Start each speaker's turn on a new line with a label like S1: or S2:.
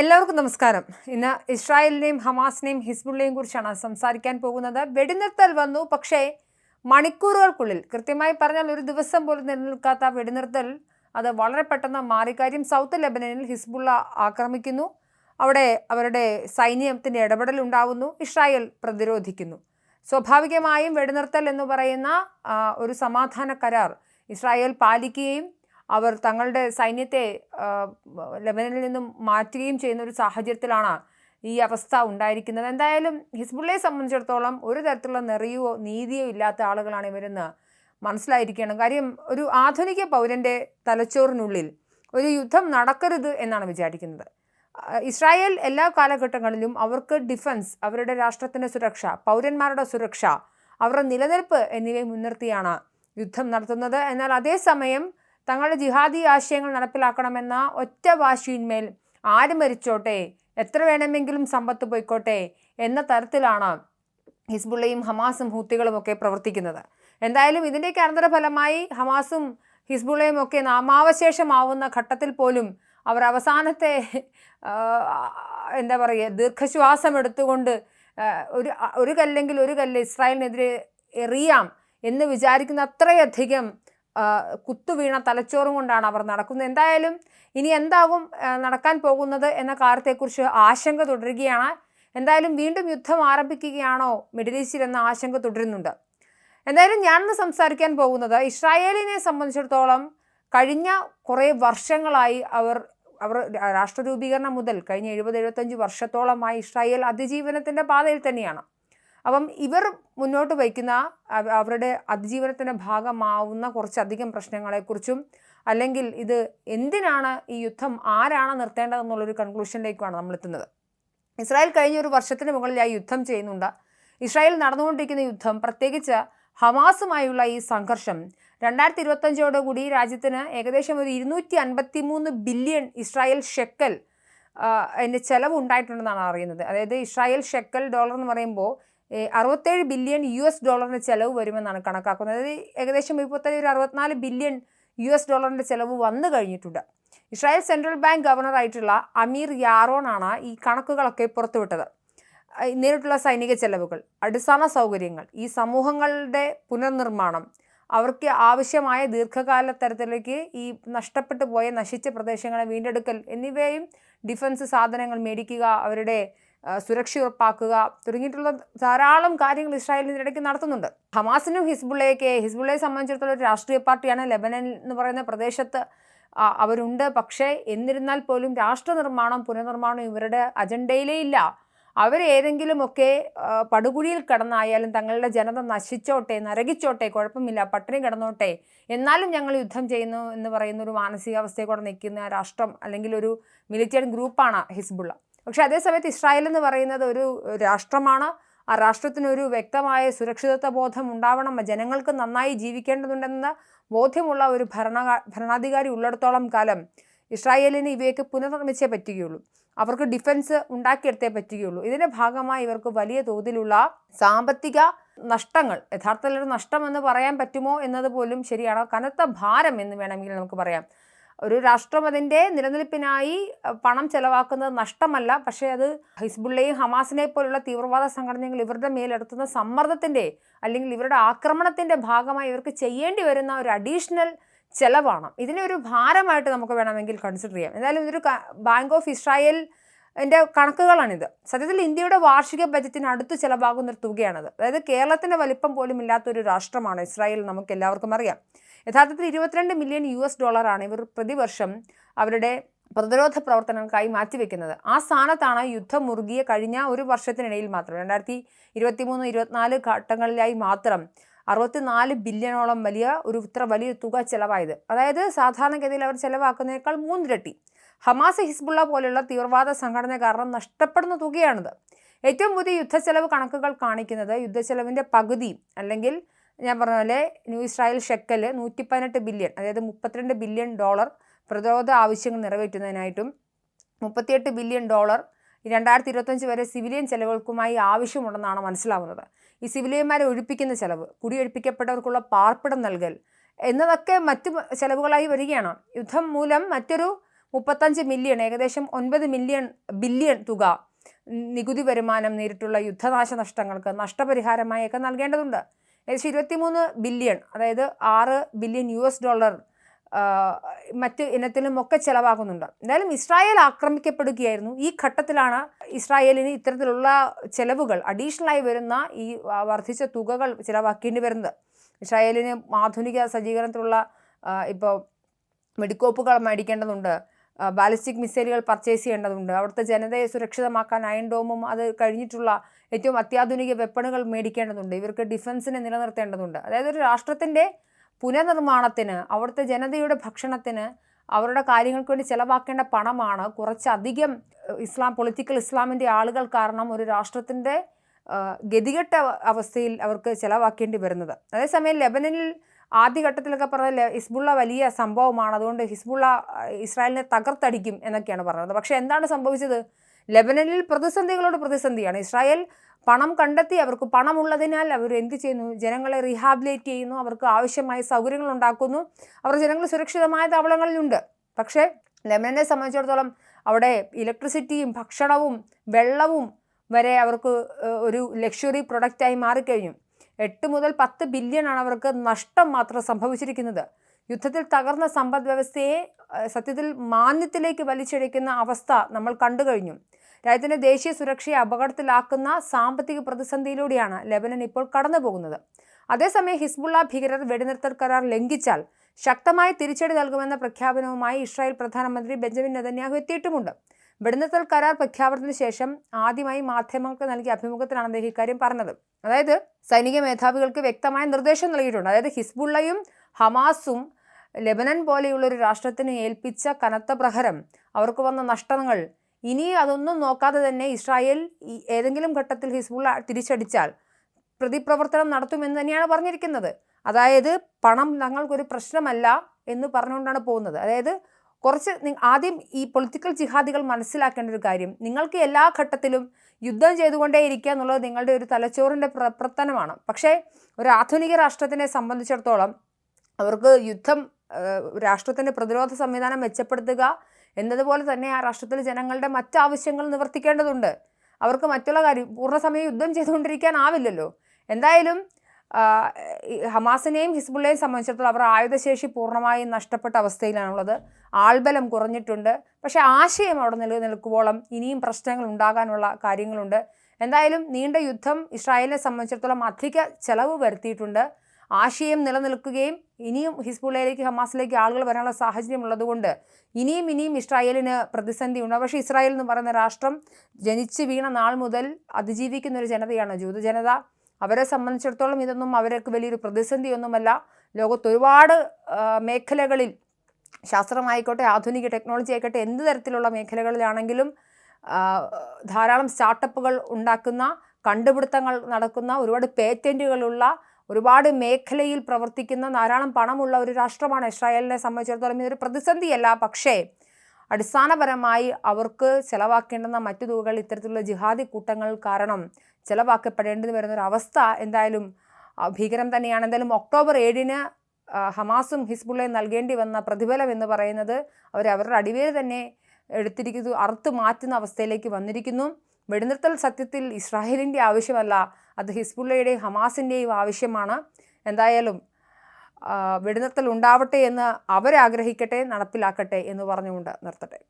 S1: എല്ലാവർക്കും നമസ്കാരം. ഇന്ന് ഇസ്രായേലിനെയും ഹമാസിനെയും ഹിസ്ബുള്ളിനെയും കുറിച്ചാണ് സംസാരിക്കാൻ പോകുന്നത്. വെടിനിർത്തൽ വന്നു. പക്ഷേ മണിക്കൂറുകൾക്കുള്ളിൽ കൃത്യമായി പറഞ്ഞാൽ ഒരു ദിവസം പോലും നിലനിൽക്കാത്ത വെടിനിർത്തൽ അത് വളരെ പെട്ടെന്ന് മാറി. കാര്യം സൗത്ത് ലെബനനിൽ ഹിസ്ബുള്ള ആക്രമിക്കുന്നു. അവിടെ അവരുടെ സൈന്യത്തിന്റെ ഇടപെടൽ ഉണ്ടാവുന്നു. ഇസ്രായേൽ പ്രതിരോധിക്കുന്നു. സ്വാഭാവികമായും വെടിനിർത്തൽ എന്ന് പറയുന്ന ഒരു സമാധാന കരാർ ഇസ്രായേൽ പാലിക്കുകയും അവർ തങ്ങളുടെ സൈന്യത്തെ ലെബനനിൽ നിന്നും മാറ്റുകയും ചെയ്യുന്ന ഒരു സാഹചര്യത്തിലാണ് ഈ അവസ്ഥ ഉണ്ടായിരിക്കുന്നത്. എന്തായാലും ഹിസ്ബുള്ളയെ സംബന്ധിച്ചിടത്തോളം ഒരു തരത്തിലുള്ള നിറയോ നീതിയോ ഇല്ലാത്ത ആളുകളാണ് ഇവരെന്ന് മനസ്സിലായിരിക്കണം കാര്യം ഒരു ആധുനിക പൗരന്റെ തലച്ചോറിനുള്ളിൽ ഒരു യുദ്ധം നടക്കരുത് എന്നാണ് വിചാരിക്കുന്നത്. ഇസ്രായേൽ എല്ലാ കാലഘട്ടങ്ങളിലും അവർക്ക് ഡിഫൻസ് അവരുടെ രാഷ്ട്രത്തിന്റെ സുരക്ഷ പൗരന്മാരുടെ സുരക്ഷ അവരുടെ നിലനിൽപ്പ് എന്നിവയെ മുൻനിർത്തിയാണ് യുദ്ധം നടത്തുന്നത്. എന്നാൽ അതേസമയം തങ്ങളുടെ ജിഹാദി ആശയങ്ങൾ നടപ്പിലാക്കണമെന്ന ഒറ്റ വാശിയിന്മേൽ ആര് മരിച്ചോട്ടെ? എത്ര വേണമെങ്കിലും സമ്പത്ത് പോയിക്കോട്ടെ? എന്ന തരത്തിലാണ് ഹിസ്ബുള്ളയും ഹമാസും ഹൂത്തികളും ഒക്കെ പ്രവർത്തിക്കുന്നത്. എന്തായാലും ഇതിന്റെയൊക്കെ അനന്തരഫലമായി ഹമാസും ഹിസ്ബുള്ളയും ഒക്കെ നാമാവശേഷമാവുന്ന ഘട്ടത്തിൽ പോലും അവർ അവസാനത്തെ എന്താ പറയുക ദീർഘശ്വാസം എടുത്തുകൊണ്ട് ഒരു ഒരു കല്ലെങ്കിൽ ഒരു കല്ല് ഇസ്രായേലിനെതിരെ എറിയാം എന്ന് വിചാരിക്കുന്ന അത്രയധികം കുത്തുവീണ തലച്ചോറും കൊണ്ടാണ് അവർ നടക്കുന്നത്. എന്തായാലും ഇനി എന്താകും നടക്കാൻ പോകുന്നത് എന്ന കാര്യത്തെക്കുറിച്ച് ആശങ്ക തുടരുകയാണ്. എന്തായാലും വീണ്ടും യുദ്ധം ആരംഭിക്കുകയാണോ മിഡിൽ ഈസ്റ്റിൽ എന്ന ആശങ്ക തുടരുന്നുണ്ട്. എന്തായാലും ഞാനിന്ന് സംസാരിക്കാൻ പോകുന്നത് ഇസ്രായേലിനെ സംബന്ധിച്ചിടത്തോളം കഴിഞ്ഞ കുറേ വർഷങ്ങളായി അവർ അവർ രാഷ്ട്രരൂപീകരണം മുതൽ കഴിഞ്ഞ എഴുപത് എഴുപത്തഞ്ച് വർഷത്തോളമായി ഇസ്രായേൽ അതിജീവനത്തിന്റെ പാതയിൽ തന്നെയാണ്. അപ്പം ഇവർ മുന്നോട്ട് വയ്ക്കുന്ന അവ- അവരുടെ അതിജീവനത്തിന്റെ ഭാഗമാവുന്ന കുറച്ചധികം പ്രശ്നങ്ങളെക്കുറിച്ചും അല്ലെങ്കിൽ ഇത് എന്തിനാണ് ഈ യുദ്ധം ആരാണ് നിർത്തേണ്ടതെന്നുള്ളൊരു കൺക്ലൂഷനിലേക്കാണ് നമ്മൾ എത്തുന്നത് ഇസ്രായേൽ കഴിഞ്ഞ ഒരു വർഷത്തിന് മുകളിലായി യുദ്ധം ചെയ്യുന്നുണ്ട്. ഇസ്രായേൽ നടന്നുകൊണ്ടിരിക്കുന്ന യുദ്ധം പ്രത്യേകിച്ച് ഹമാസുമായുള്ള ഈ സംഘർഷം രണ്ടായിരത്തി ഇരുപത്തഞ്ചോടുകൂടി രാജ്യത്തിന് ഏകദേശം ഒരു ഇരുന്നൂറ്റി അൻപത്തി മൂന്ന് ബില്യൺ ഇസ്രായേൽ ഷെക്കൽ അതിന്റെ ചെലവ് ഉണ്ടായിട്ടുണ്ടെന്നാണ് അറിയുന്നത്. അതായത് ഇസ്രായേൽ ഷെക്കൽ ഡോളർ എന്ന് പറയുമ്പോൾ അറുപത്തേഴ് ബില്യൺ യു എസ് ഡോളറിന്റെ ചിലവ് വരുമെന്നാണ് കണക്കാക്കുന്നത്. അതായത് ഏകദേശം ഇപ്പോഴത്തെ ഒരു അറുപത്തിനാല് ബില്യൺ യു എസ് ഡോളറിന്റെ ചിലവ് വന്നു കഴിഞ്ഞിട്ടുണ്ട്. ഇസ്രായേൽ സെൻട്രൽ ബാങ്ക് ഗവർണറായിട്ടുള്ള അമീർ യാറോൺ ആണ് ഈ കണക്കുകളൊക്കെ പുറത്തുവിട്ടത്. നേരിട്ടുള്ള സൈനിക ചെലവുകൾ അടിസ്ഥാന സൗകര്യങ്ങൾ ഈ സമൂഹങ്ങളുടെ പുനർനിർമ്മാണം അവർക്ക് ആവശ്യമായ ദീർഘകാല തരത്തിലേക്ക് ഈ നഷ്ടപ്പെട്ടു പോയ നശിച്ച പ്രദേശങ്ങളെ വീണ്ടെടുക്കൽ എന്നിവയും ഡിഫൻസ് സാധനങ്ങൾ മേടിക്കുക അവരുടെ സുരക്ഷ ഉറപ്പാക്കുക തുടങ്ങിയിട്ടുള്ള ധാരാളം കാര്യങ്ങൾ ഇസ്രായേൽ ഇതിനിടയ്ക്ക് നടത്തുന്നുണ്ട്. ഹമാസിനും ഹിസ്ബുള്ളയൊക്കെ ഹിസ്ബുള്ളയെ സംബന്ധിച്ചിടത്തോളം ഒരു രാഷ്ട്രീയ പാർട്ടിയാണ്. ലെബനൻ എന്ന് പറയുന്ന പ്രദേശത്ത് അവരുണ്ട്. പക്ഷേ എന്നിരുന്നാൽ പോലും രാഷ്ട്രനിർമ്മാണം പുനർനിർമ്മാണം ഇവരുടെ അജണ്ടയിലേ ഇല്ല. ആ, പടുകുഴിയിൽ കടന്നായാലും തങ്ങളുടെ ജനത നശിച്ചോട്ടെ നരകിച്ചോട്ടെ കുഴപ്പമില്ല പട്ടിണി കിടന്നോട്ടെ എന്നാലും ഞങ്ങൾ യുദ്ധം ചെയ്യുന്നു എന്ന് പറയുന്ന ഒരു മാനസികാവസ്ഥയെ കൂടെ നിൽക്കുന്ന രാഷ്ട്രം അല്ലെങ്കിൽ ഒരു മിലിറ്ററി ഗ്രൂപ്പാണ് ഹിസ്ബുള്ള. പക്ഷേ അതേസമയത്ത് ഇസ്രായേൽ എന്ന് പറയുന്നത് ഒരു രാഷ്ട്രമാണ്. ആ രാഷ്ട്രത്തിനൊരു വ്യക്തമായ സുരക്ഷിതത്വ ബോധം ഉണ്ടാവണം. ജനങ്ങൾക്ക് നന്നായി ജീവിക്കേണ്ടതുണ്ടെന്ന ബോധ്യമുള്ള ഒരു ഭരണ ഭരണാധികാരി ഉള്ളിടത്തോളം കാലം ഇസ്രായേലിന് ഇവയൊക്കെ പുനർനിർമ്മിച്ചേ പറ്റുകയുള്ളൂ. അവർക്ക് ഡിഫൻസ് ഉണ്ടാക്കിയെടുത്തേ പറ്റുകയുള്ളൂ. ഇതിന്റെ ഭാഗമായി ഇവർക്ക് വലിയ തോതിലുള്ള സാമ്പത്തിക നഷ്ടങ്ങൾ യഥാർത്ഥത്തിൽ നഷ്ടമെന്ന് പറയാൻ പറ്റുമോ എന്നത് പോലും ശരിയാണ്? കനത്ത ഭാരം എന്ന് വേണമെങ്കിൽ നമുക്ക് പറയാം. ഒരു രാഷ്ട്രം അതിന്റെ നിലനിൽപ്പിനായി പണം ചെലവാക്കുന്നത് നഷ്ടമല്ല. പക്ഷേ അത് ഹിസ്ബുള്ളയും ഹമാസിനെ പോലുള്ള തീവ്രവാദ സംഘടനകൾ ഇവരുടെ മേലെടുത്തുന്ന സമ്മർദ്ദത്തിന്റെ അല്ലെങ്കിൽ ഇവരുടെ ആക്രമണത്തിന്റെ ഭാഗമായി ഇവർക്ക് ചെയ്യേണ്ടി വരുന്ന ഒരു അഡീഷണൽ ചെലവാണ്. ഇതിനെ ഒരു ഭാരമായിട്ട് നമുക്ക് വേണമെങ്കിൽ കൺസിഡർ ചെയ്യാം. എന്തായാലും ഇതൊരു ബാങ്ക് ഓഫ് ഇസ്രായേൽ എന്റെ കണക്കുകളാണിത്. സത്യത്തിൽ ഇന്ത്യയുടെ വാർഷിക ബജറ്റിന് അടുത്ത് ചിലവാകുന്ന ഒരു തുകയാണത്. അതായത് കേരളത്തിന്റെ വലിപ്പം പോലും ഇല്ലാത്തൊരു രാഷ്ട്രമാണ് ഇസ്രായേൽ നമുക്ക് എല്ലാവർക്കും അറിയാം. യഥാർത്ഥത്തിൽ ഇരുപത്തിരണ്ട് മില്യൺ യു എസ് ഡോളറാണ് ഇവർ പ്രതിവർഷം അവരുടെ പ്രതിരോധ പ്രവർത്തനങ്ങൾക്കായി മാറ്റിവെക്കുന്നത്. ആ സ്ഥാനത്താണ് യുദ്ധം മുറുകിയ കഴിഞ്ഞ ഒരു വർഷത്തിനിടയിൽ മാത്രം. രണ്ടായിരത്തി ഇരുപത്തി മൂന്ന് ഇരുപത്തിനാല് ഘട്ടങ്ങളിലായി മാത്രം അറുപത്തിനാല് ബില്യണോളം വലിയ ഒരു ഇത്ര വലിയ തുക ചിലവായത്. അതായത് സാധാരണഗതിയിൽ അവർ ചിലവാക്കുന്നതിനേക്കാൾ മൂന്നിരട്ടി. ഹമാസ് ഹിസ്ബുള്ള പോലെയുള്ള തീവ്രവാദ സംഘടന കാരണം നഷ്ടപ്പെടുന്ന തുകയാണിത്. ഏറ്റവും പുതിയ യുദ്ധച്ചെലവ് കണക്കുകൾ കാണിക്കുന്നത് യുദ്ധച്ചെലവിന്റെ പകുതി അല്ലെങ്കിൽ ഞാൻ പറഞ്ഞ പോലെ ന്യൂ ഇസ്രായേൽ ഷെക്കൽ നൂറ്റി പതിനെട്ട് ബില്യൺ അതായത് മുപ്പത്തിരണ്ട് ബില്യൺ ഡോളർ പ്രതിരോധ ആവശ്യങ്ങൾ നിറവേറ്റുന്നതിനായിട്ടും മുപ്പത്തിയെട്ട് ബില്യൺ ഡോളർ രണ്ടായിരത്തി ഇരുപത്തഞ്ച് വരെ സിവിലിയൻ ചെലവുകൾക്കുമായി ആവശ്യമുണ്ടെന്നാണ് മനസ്സിലാവുന്നത്. ഈ സിവിലിയന്മാരെ ഒഴിപ്പിക്കുന്ന ചെലവ് കുടിയൊഴിപ്പിക്കപ്പെട്ടവർക്കുള്ള പാർപ്പിടം നൽകൽ എന്നതൊക്കെ മറ്റ് ചെലവുകളായി വരികയാണ്. യുദ്ധം മൂലം മറ്റൊരു മുപ്പത്തഞ്ച് മില്യൺ ഏകദേശം ഒൻപത് മില്യൺ ബില്യൺ തുക നികുതി വരുമാനം നേരിട്ടുള്ള യുദ്ധനാശ നഷ്ടങ്ങൾക്ക് നഷ്ടപരിഹാരമായൊക്കെ നൽകേണ്ടതുണ്ട്. ഏകദേശം ഇരുപത്തിമൂന്ന് ബില്യൺ അതായത് ആറ് ബില്യൺ യു എസ് ഡോളർ മറ്റ് ഇനത്തിലും ഒക്കെ ചിലവാകുന്നുണ്ട്. എന്തായാലും ഇസ്രായേൽ ആക്രമിക്കപ്പെടുകയായിരുന്നു. ഈ ഘട്ടത്തിലാണ് ഇസ്രായേലിന് ഇത്തരത്തിലുള്ള ചെലവുകൾ അഡീഷണലായി വരുന്ന ഈ വർദ്ധിച്ച തുകകൾ ചിലവാക്കേണ്ടി വരുന്നത്. ഇസ്രായേലിന് ആധുനിക സജ്ജീകരണത്തിലുള്ള ഇപ്പോൾ വെടിക്കോപ്പുകൾ മേടിക്കേണ്ടതുണ്ട്. ബാലിസ്റ്റിക് മിസൈലുകൾ പർച്ചേസ് ചെയ്യേണ്ടതുണ്ട്. അവിടുത്തെ ജനതയെ സുരക്ഷിതമാക്കാൻ അയൺ ഡോമും അത് കഴിഞ്ഞിട്ടുള്ള ഏറ്റവും അത്യാധുനിക വെപ്പണുകൾ മേടിക്കേണ്ടതുണ്ട്. ഇവർക്ക് ഡിഫൻസിനെ നിലനിർത്തേണ്ടതുണ്ട്. അതായത് ഒരു രാഷ്ട്രത്തിന്റെ പുനർനിർമ്മാണത്തിന് അവിടുത്തെ ജനതയുടെ ഭക്ഷണത്തിന് അവരുടെ കാര്യങ്ങൾക്ക് വേണ്ടി ചിലവാക്കേണ്ട പണമാണ് കുറച്ചധികം ഇസ്ലാം പൊളിറ്റിക്കൽ ഇസ്ലാമിന്റെ ആളുകൾ കാരണം ഒരു രാഷ്ട്രത്തിന്റെ ഗതികെട്ട അവസ്ഥയിൽ അവർക്ക് ചിലവാക്കേണ്ടി വരുന്നത്. അതേസമയം ലെബനനിൽ ആദ്യഘട്ടത്തിലൊക്കെ പറഞ്ഞ ഹിസ്ബുള്ള വലിയ സംഭവമാണ്. അതുകൊണ്ട് ഹിസ്ബുള്ള ഇസ്രായേലിനെ തകർത്തടിക്കും എന്നൊക്കെയാണ് പറഞ്ഞത്. പക്ഷേ എന്താണ് സംഭവിച്ചത്? ലെബനനിൽ പ്രതിസന്ധികളോട് പ്രതിസന്ധിയാണ്. ഇസ്രായേൽ പണം കണ്ടെത്തി അവർക്ക് പണമുള്ളതിനാൽ അവർ എന്ത് ചെയ്യുന്നു? ജനങ്ങളെ റീഹാബിലേറ്റ് ചെയ്യുന്നു. അവർക്ക് ആവശ്യമായ സൗകര്യങ്ങൾ ഉണ്ടാക്കുന്നു. അവർ ജനങ്ങൾ സുരക്ഷിതമായ താവളങ്ങളിലുണ്ട്. പക്ഷേ ലെബനനെ സംബന്ധിച്ചിടത്തോളം അവിടെ ഇലക്ട്രിസിറ്റിയും ഭക്ഷണവും വെള്ളവും വരെ അവർക്ക് ഒരു ലക്ഷറി പ്രൊഡക്റ്റായി മാറിക്കഴിഞ്ഞു. എട്ട് മുതൽ പത്ത് ബില്യൺ ആണ് അവർക്ക് നഷ്ടം മാത്രം സംഭവിച്ചിരിക്കുന്നത്. യുദ്ധത്തിൽ തകർന്ന സമ്പദ് വ്യവസ്ഥയെ സത്യത്തിൽ മാന്യത്തിലേക്ക് വലിച്ചിഴയ്ക്കുന്ന അവസ്ഥ നമ്മൾ കണ്ടു കഴിഞ്ഞു. രാജ്യത്തിന്റെ ദേശീയ സുരക്ഷയെ അപകടത്തിലാക്കുന്ന സാമ്പത്തിക പ്രതിസന്ധിയിലൂടെയാണ് ലെബനൻ ഇപ്പോൾ കടന്നു പോകുന്നത് അതേസമയം ഹിസ്ബുള്ള ഭീകരർ വെടിനിർത്തൽ കരാർ ലംഘിച്ചാൽ ശക്തമായ തിരിച്ചടി നൽകുമെന്ന പ്രഖ്യാപനവുമായി ഇസ്രായേൽ പ്രധാനമന്ത്രി ബെഞ്ചമിൻ നെതന്യാഹു എത്തിയിട്ടുമുണ്ട്. വെടിനിർത്തൽ കരാർ പ്രഖ്യാപനത്തിന് ശേഷം ആദ്യമായി മാധ്യമങ്ങൾക്ക് നൽകിയ അഭിമുഖത്തിലാണ് അദ്ദേഹം ഇക്കാര്യം പറഞ്ഞത്. അതായത് സൈനിക മേധാവികൾക്ക് വ്യക്തമായ നിർദ്ദേശം നൽകിയിട്ടുണ്ട്. അതായത് ഹിസ്ബുള്ളയും ഹമാസും ലെബനൻ പോലെയുള്ള ഒരു രാഷ്ട്രത്തിന് ഏൽപ്പിച്ച കനത്ത പ്രഹരം അവർക്ക് വന്ന നഷ്ടങ്ങൾ ഇനി അതൊന്നും നോക്കാതെ തന്നെ ഇസ്രായേൽ ഏതെങ്കിലും ഘട്ടത്തിൽ ഹിസ്ബുള്ള തിരിച്ചടിച്ചാൽ പ്രതിപ്രവർത്തനം നടത്തുമെന്ന് തന്നെയാണ് പറഞ്ഞിരിക്കുന്നത്. അതായത് പണം ഞങ്ങൾക്കൊരു പ്രശ്നമല്ല എന്ന് പറഞ്ഞുകൊണ്ടാണ് പോകുന്നത്. അതായത് കുറച്ച് ആദ്യം ഈ പൊളിറ്റിക്കൽ ജിഹാദികൾ മനസ്സിലാക്കേണ്ട ഒരു കാര്യം. നിങ്ങൾക്ക് എല്ലാ ഘട്ടത്തിലും യുദ്ധം ചെയ്തുകൊണ്ടേ ഇരിക്കുക എന്നുള്ളത് നിങ്ങളുടെ ഒരു തലച്ചോറിന്റെ പ്ര പ്രവർത്തനമാണ്. പക്ഷേ ഒരു ആധുനിക രാഷ്ട്രത്തിനെ സംബന്ധിച്ചിടത്തോളം അവർക്ക് യുദ്ധം രാഷ്ട്രത്തിന്റെ പ്രതിരോധ സംവിധാനം മെച്ചപ്പെടുത്തുക എന്നതുപോലെ തന്നെ ആ രാഷ്ട്രത്തിലെ ജനങ്ങളുടെ മറ്റാവശ്യങ്ങൾ നിവർത്തിക്കേണ്ടതുണ്ട്. അവർക്ക് മറ്റുള്ള കാര്യം പൂർണസമയം യുദ്ധം ചെയ്തുകൊണ്ടിരിക്കാനാവില്ലല്ലോ എന്തായാലും ഹമാസിനെയും ഹിസ്ബുള്ളയെയും സംബന്ധിച്ചിടത്തോളം അവർ ആയുധശേഷി പൂർണമായും നഷ്ടപ്പെട്ട അവസ്ഥയിലാണുള്ളത്. ആൾബലം കുറഞ്ഞിട്ടുണ്ട്. പക്ഷേ ആശയം അവിടെ നിലനിൽക്കുവോളം ഇനിയും പ്രശ്നങ്ങൾ ഉണ്ടാകാനുള്ള കാര്യങ്ങളുണ്ട്. എന്തായാലും നീണ്ട യുദ്ധം ഇസ്രായേലിനെ സംബന്ധിച്ചിടത്തോളം അധിക ചെലവ് വരുത്തിയിട്ടുണ്ട്. ആശയം നിലനിൽക്കുകയും ഇനിയും ഹിസ്ബുള്ളയിലേക്ക് ഹമാസിലേക്ക് ആളുകൾ വരാനുള്ള സാഹചര്യം ഉള്ളതുകൊണ്ട് ഇനിയും ഇനിയും ഇസ്രായേലിന് പ്രതിസന്ധി ഉണ്ട് പക്ഷേ ഇസ്രായേൽ എന്ന് പറയുന്ന രാഷ്ട്രം ജനിച്ച് വീണ നാൾ മുതൽ അതിജീവിക്കുന്ന ഒരു ജനതയാണ്. ജൂത ജനത അവരെ സംബന്ധിച്ചിടത്തോളം ഇതൊന്നും അവർക്ക് വലിയൊരു പ്രതിസന്ധിയൊന്നുമല്ല. ലോകത്ത് ഒരുപാട് മേഖലകളിൽ ശാസ്ത്രമായിക്കോട്ടെ ആധുനിക ടെക്നോളജി ആയിക്കോട്ടെ എന്ത് തരത്തിലുള്ള മേഖലകളിലാണെങ്കിലും ധാരാളം സ്റ്റാർട്ടപ്പുകൾ ഉണ്ടാക്കുന്ന കണ്ടുപിടുത്തങ്ങൾ നടക്കുന്ന ഒരുപാട് പേറ്റന്റുകളുള്ള ഒരുപാട് മേഖലയിൽ പ്രവർത്തിക്കുന്ന ധാരാളം പണമുള്ള ഒരു രാഷ്ട്രമാണ് ഇസ്രായേലിനെ സംബന്ധിച്ചിടത്തോളം ഇതൊരു പ്രതിസന്ധിയല്ല. പക്ഷേ അടിസ്ഥാനപരമായി അവർക്ക് ചെലവാക്കേണ്ടുന്ന മറ്റു തുകകൾ ഇത്തരത്തിലുള്ള ജിഹാദി കൂട്ടങ്ങൾ കാരണം ചെലവാക്കപ്പെടേണ്ടി വരുന്ന ഒരു അവസ്ഥ എന്തായാലും ഭീകരം തന്നെയാണ്. എന്തായാലും ഒക്ടോബർ ഏഴിന് ഹമാസും ഹിസ്ബുള്ളയും നൽകേണ്ടി വന്ന പ്രതിഫലം എന്ന് പറയുന്നത് അവർ അവരുടെ അടിവേര് തന്നെ എടുത്തിരിക്കുന്നു അറുത്ത് മാറ്റുന്ന അവസ്ഥയിലേക്ക് വന്നിരിക്കുന്നു. വെടിനിർത്തൽ സത്യത്തിൽ ഇസ്രായേലിന്റെ ആവശ്യമല്ല അത് ഹിസ്ബുള്ളയുടെയും ഹമാസിന്റെയും ആവശ്യമാണ്. എന്തായാലും വെടിനിർത്തൽ ഉണ്ടാവട്ടെ എന്ന് അവരാഗ്രഹിക്കട്ടെ നടപ്പിലാക്കട്ടെ എന്ന് പറഞ്ഞുകൊണ്ട് നിർത്തട്ടെ.